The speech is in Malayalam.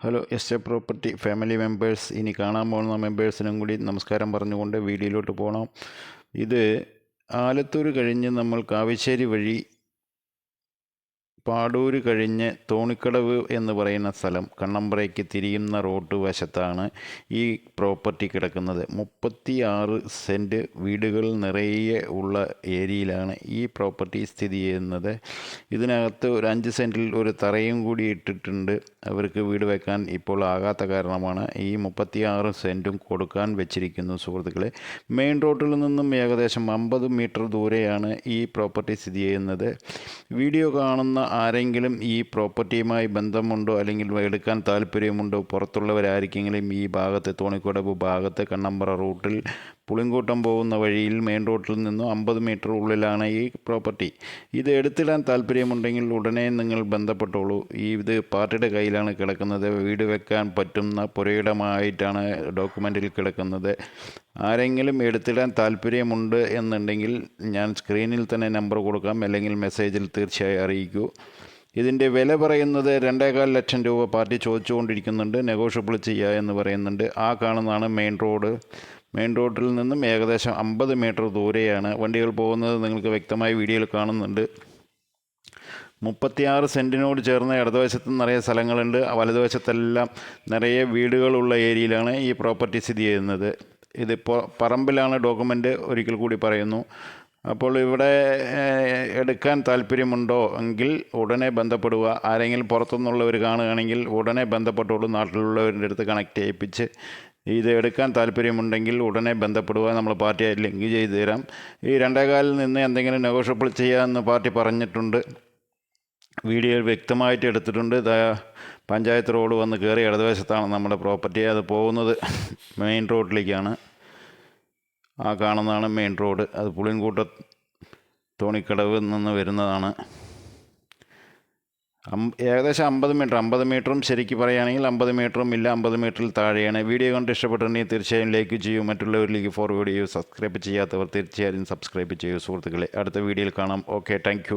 Hello S A property family members ഇനി കാണാൻ പോകുന്ന മെമ്പേഴ്സിനും കൂടി നമസ്കാരം പറഞ്ഞുകൊണ്ട് വീഡിയോയിലോട്ട് പോകണം ഇത് ആലത്തൂർ കഴിഞ്ഞ് നമ്മൾ കാവശ്ശേരി വഴി പാടൂര് കഴിഞ്ഞ് തോണിക്കടവ് എന്ന് പറയുന്ന സ്ഥലം കണ്ണമ്പ്രയ്ക്ക് തിരിയുന്ന റോഡ് വശത്താണ് ഈ പ്രോപ്പർട്ടി കിടക്കുന്നത്. മുപ്പത്തി ആറ് സെന്റ് വീടുകൾ നിറയെ ഉള്ള ഏരിയയിലാണ് ഈ പ്രോപ്പർട്ടി സ്ഥിതി ചെയ്യുന്നത്. ഇതിനകത്ത് ഒരു അഞ്ച് സെന്റിൽ ഒരു തറയും കൂടി ഇട്ടിട്ടുണ്ട്. അവർക്ക് വീട് വെക്കാൻ ഇപ്പോൾ ആകാത്ത കാരണമാണ് ഈ മുപ്പത്തി ആറ് സെന്റും കൊടുക്കാൻ വെച്ചിരിക്കുന്നു സുഹൃത്തുക്കളെ. മെയിൻ റോഡിൽ നിന്നും ഏകദേശം അമ്പത് മീറ്റർ ദൂരെയാണ് ഈ പ്രോപ്പർട്ടി സ്ഥിതി ചെയ്യുന്നത്. വീഡിയോ കാണുന്ന ആരെങ്കിലും ഈ പ്രോപ്പർട്ടിയുമായി ബന്ധമുണ്ടോ അല്ലെങ്കിൽ എടുക്കാൻ താല്പര്യമുണ്ടോ പുറത്തുള്ളവരായിരിക്കെങ്കിലും ഈ ഭാഗത്ത് തോണിക്കുടവ് ഭാഗത്ത് കണ്ണമ്പറ റൂട്ടിൽ പുളിങ്കൂട്ടം പോകുന്ന വഴിയിൽ മെയിൻ റോഡിൽ നിന്നും അമ്പത് മീറ്റർ ഉള്ളിലാണ് ഈ പ്രോപ്പർട്ടി ഇത് എടുത്തിടാൻ താല്പര്യമുണ്ടെങ്കിൽ ഉടനെ നിങ്ങൾ ബന്ധപ്പെട്ടോളൂ. ഈ ഇത് പാർട്ടിയുടെ കയ്യിലാണ് കിടക്കുന്നത്. വീട് വെക്കാൻ പറ്റുന്ന പുരയിടമായിട്ടാണ് ഡോക്യുമെന്റിൽ കിടക്കുന്നത്. ആരെങ്കിലും എടുത്തിടാൻ താല്പര്യമുണ്ട് എന്നുണ്ടെങ്കിൽ ഞാൻ സ്ക്രീനിൽ തന്നെ നമ്പർ കൊടുക്കാം അല്ലെങ്കിൽ മെസ്സേജിൽ തീർച്ചയായും അറിയിക്കൂ. ഇതിന്റെ വില പറയുന്നത് രണ്ടേകാൽ ലക്ഷം രൂപ പാർട്ടി ചോദിച്ചുകൊണ്ടിരിക്കുന്നുണ്ട്. നെഗോഷ്യബിൾ ചെയ്യുക എന്ന് പറയുന്നുണ്ട്. ആ കാണുന്നതാണ് മെയിൻ റോഡ് മെയിൻ റോഡിൽ നിന്നും ഏകദേശം അമ്പത് മീറ്റർ ദൂരെയാണ് വണ്ടികൾ പോകുന്നത്. നിങ്ങൾക്ക് വ്യക്തമായി വീഡിയോയിൽ കാണുന്നുണ്ട്. മുപ്പത്തിയാറ് സെന്റിനോട് ചേർന്ന് ഇടതുവശത്ത് നിറയെ സ്ഥലങ്ങളുണ്ട്. വലതുവശത്തെല്ലാം നിറയെ വീടുകളുള്ള ഏരിയയിലാണ് ഈ പ്രോപ്പർട്ടി സ്ഥിതി ചെയ്യുന്നത്. ഇതിപ്പോൾ പറമ്പിലാണ് ഡോക്യുമെന്റ് ഒരിക്കൽ കൂടി പറയുന്നു. അപ്പോൾ ഇവിടെ എടുക്കാൻ താല്പര്യമുണ്ടോ എങ്കിൽ ഉടനെ ബന്ധപ്പെടുക. ആരെങ്കിലും പുറത്തുനിന്നുള്ളവർ കാണുകയാണെങ്കിൽ ഉടനെ ബന്ധപ്പെട്ടോളൂ. നാട്ടിലുള്ളവരുടെ അടുത്ത് കണക്ട് ചെയ്യിപ്പിച്ച് ഇത് എടുക്കാൻ താല്പര്യമുണ്ടെങ്കിൽ ഉടനെ ബന്ധപ്പെടുക നമ്മൾ പാർട്ടിയായി ലിങ്ക് ചെയ്തു തരാം. ഈ രണ്ടേകാലിൽ നിന്ന് എന്തെങ്കിലും നെഗോഷ്യബിൾ ചെയ്യാമെന്ന് പാർട്ടി പറഞ്ഞിട്ടുണ്ട്. വീഡിയോ വ്യക്തമായിട്ട് എടുത്തിട്ടുണ്ട്. പഞ്ചായത്ത് റോഡ് വന്ന് കയറി ഇടതുവശത്താണ് നമ്മുടെ പ്രോപ്പർട്ടി. അത് പോകുന്നത് മെയിൻ റോഡിലേക്കാണ്. ആ കാണുന്നതാണ് മെയിൻ റോഡ്. അത് പുളിയൻകൂട്ട തോണിക്കടവ് നിന്ന് വരുന്നതാണ്. ഏകദേശം അമ്പത് മീറ്റർ അമ്പത് മീറ്ററും ശരിക്കും പറയുകയാണെങ്കിൽ അമ്പത് മീറ്ററും ഇല്ല അമ്പത് മീറ്ററിൽ താഴെയാണ്. വീഡിയോ കണ്ട് ഇഷ്ടപ്പെട്ടിട്ടുണ്ടെങ്കിൽ തീർച്ചയായും ലൈക്ക് ചെയ്യൂ. മറ്റുള്ളവരിലേക്ക് ഫോർവേഡ് ചെയ്യൂ. സബ്സ്ക്രൈബ് ചെയ്യാത്തവർ തീർച്ചയായും സബ്സ്ക്രൈബ് ചെയ്യൂ സുഹൃത്തുക്കളെ. അടുത്ത വീഡിയോയിൽ കാണാം. Okay thank